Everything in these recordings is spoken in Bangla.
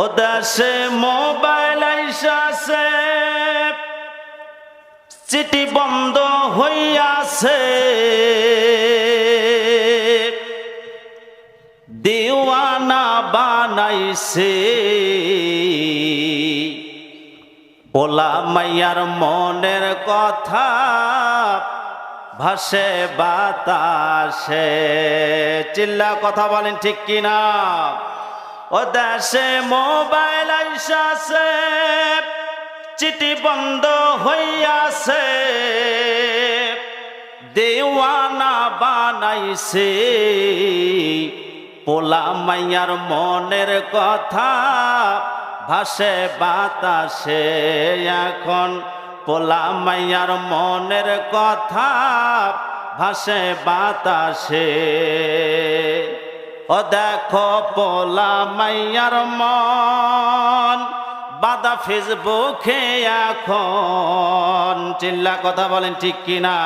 ও দেশে মোবাইল আইসাছে, চিঠি বন্ধ হইয়াছে। দেওয়ানা বানাইছে। পোলা মাইয়ার মনের কথা, ভাসে বাতাসে। চিল্লা কথা বলেন ঠিক কিনা? ও দেশে মোবাইল আইসাছে চিঠি বন্ধ হইয়াছে। দেওয়ানা বানাইছে, পোলা মাইয়ার মনের কথা ভাসে বাতাসে। এখন পোলা মাইয়ার মনের কথা ভাসে বাতাসে। দেখো পোলা মাইয়ার মন, বাদা ফেসবুকে এখন। চিল্লা কথা বলেন ঠিক কিনা?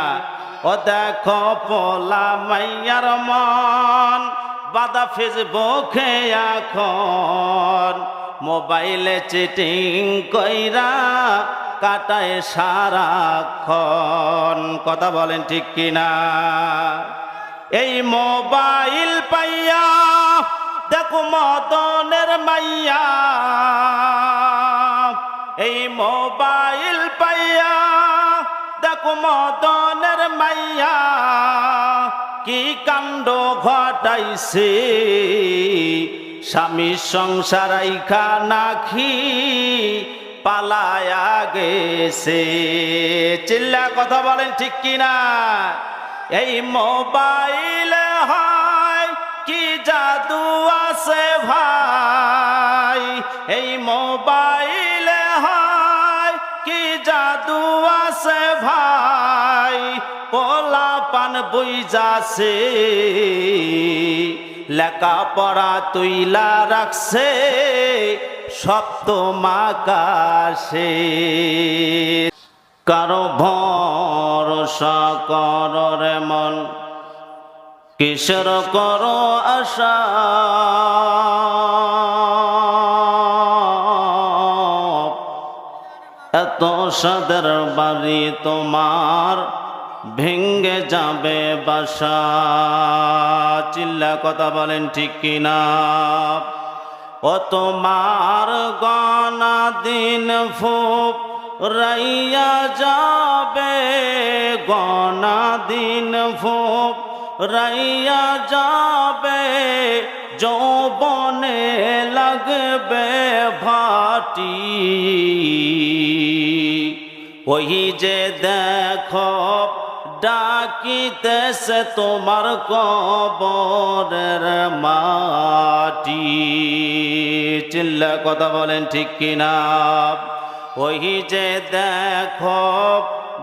ও দেখো পোলা মাইয়ার মন, বাদা ফেসবুকে এখন। মোবাইলে চিটিং কইরা কাটায় সারাক্ষণ। কথা বলেন ঠিক কিনা? এই মোবাইল পাইয়া দেখো মদনের মাইয়া। এই মোবাইল পাইয়া দেখো মদনের মাইয়া। কি কাণ্ড ঘটাইছে? স্বামী সংসার নাখি পালায়া গেছে। চিল্লা কথা বলেন ঠিক কিনা? এই মোবাইলে হয়, কি জাদু আছে ভাই? এই মোবাইলে হয়, কি জাদু আছে ভাই? পোলা পান বই যাছে লেখাপড়া তুইলা রাখছে সপ্ত মাকাশে কারও ভরসা কর মন, কিসের কর আশা? এত সাদের বাড়ি তোমার ভেঙ্গে যাবে বাসা। চিল্লা কথা বলেন ঠিক কিনা? ও তোমার গনা দিন ফুপ রাইয়া যাবে গনা দিন ফুপ রাইয়া যাবে, যৌবনে লাগবে ভাটি। ওই যে দেখো, ডাকিতেছে তোমার কবরের মাটি। চিল্লা কথা বলেন ঠিক কিনা? ওই যে দেখো,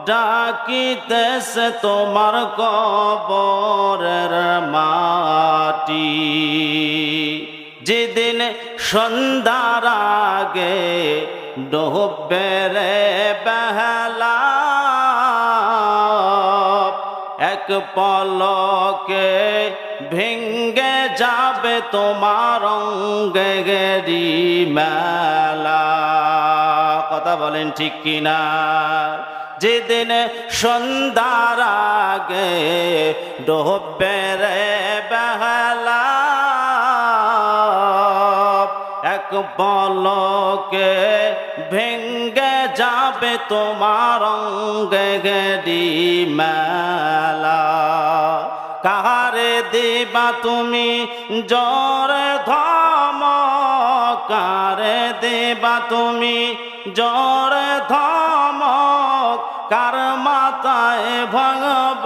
ডাকিতেছে তোমার কবরের মাটি। যেদিন সন্ধ্যার আগে ডোবে রে বেহলা, এক পলকে ভেঙ্গে যাবে তোমার অঙ্গে গেরি মেলা কথা বলেন ঠিক কিনা? যেদিন সন্ধ্যার আগে ডোবে রে বেহলা, এক পলকে ভেঙ্গে যাবে তোমার গেডি মেলা। কাহারে দিবা তুমি জরে ধম কারে দিবা তুমি জরে ধম কার মাথায় ভগবালাটি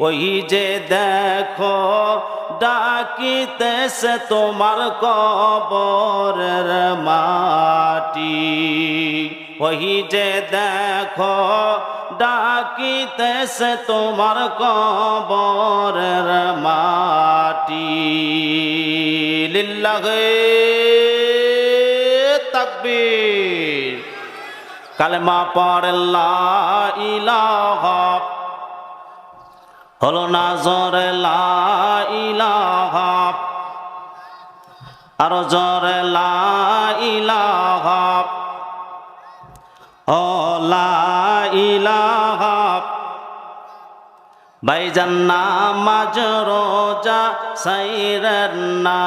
ওই যে দেখো, ডাকিতেছে তোমার কবরের মাটি। ওই যে দেখো ডাকিতেছে তোমার কবরের মাটি। লিল্লাহে তাকবীর। কালেমা পড় লা ইলাহা। হলো না জোরে লা ইলাহা। আর জরে ইলাহা। ভাইজান নামাজ রোজা সাইরেন না,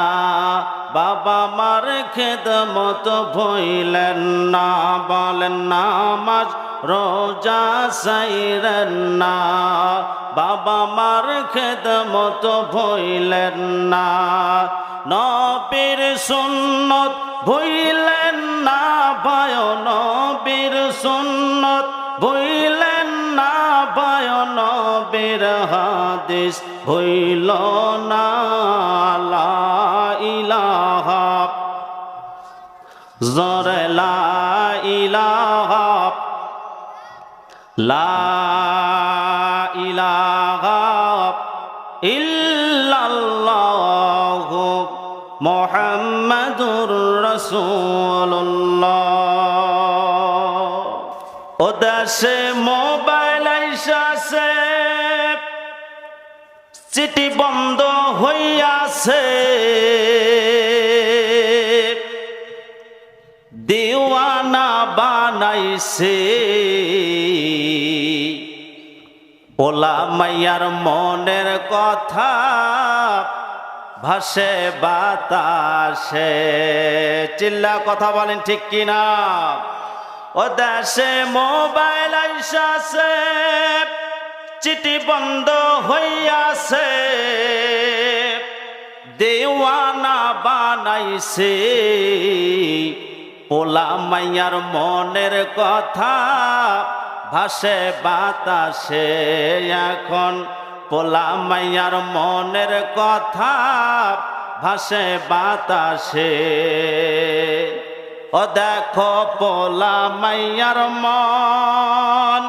বাবা মার খেদমত ভইলেন না, বলেন নামাজ রোজা সাইরেন না, বাবা মার খেদমত ভইলেন না, নবীর সুন্নত ভইলেন না ভয় নবীর সুন্নত ভইলেন না ভয় নবীর হাদিস হইল না, লা ইলাহা। জরে লা ইলাহা। লা ইলাহা ইল্লাল্লাহ মুহাম্মাদুর রাসূলুল্লাহ। ও দেশে মোবাইল বন্ধ হইয়াছে। দেওয়ানা বানাইছে। ওলা মাইয়ার মনের কথা ভাসে বাতাসে। চিল্লা, কথা বলেন ঠিক কিনা? ও দেশে মোবাইল আইসাছে চিঠি বন্ধ হইয়াছে, দেওয়ানা বানাইছে। পোলা মাইয়ার মনের কথা ভাসে বাতাসে। এখন পোলা মাইয়ার মনের কথা ভাসে বাতাসে। ও দেখো পোলা মাইয়ার মন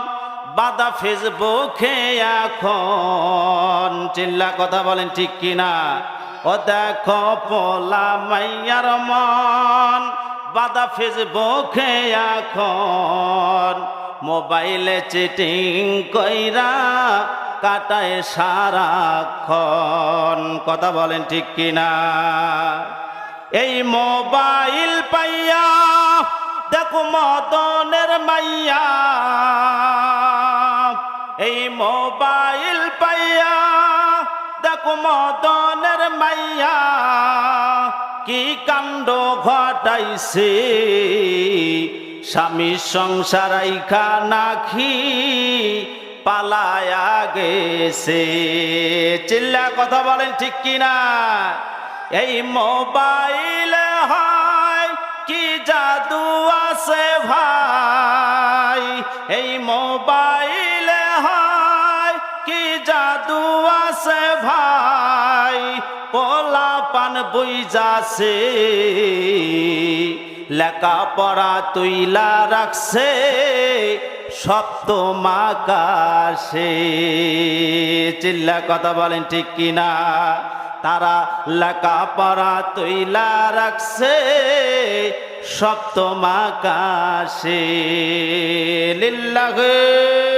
বাদা ফেসবুকে এখন। চিল্লা কথা বলেন ঠিক কিনা? ও দেখো পোলা মাইয়ার মন, বাদা ফেসবুকে এখন। মোবাইলে চিটিং কইরা কাটায় সারাক্ষণ। কথা বলেন ঠিক কিনা? এই মোবাইল পাইয়া দেখো মদনের মাইয়া এই মোবাইল পাইয়া, দেখো মদনের মাইয়া, কি কাণ্ড ঘটাইছে। স্বামী সংসার আইখা নাখি পালায়া গেছে। চিল্লা কথা বলেন ঠিক কিনা? এই মোবাইল হয় কি জাদু আছে ভাই? এই মোবাইল জাদু আছে ভাই, পোলা পান লেখা পড়া তুইলা রাখছে সপ্ত মাকাশে চিল্লা কথা বলেন ঠিক কিনা? তারা লেখা পড়া তৈলা রাখছে, সপ্তম আকাশে। লিল্লাহে।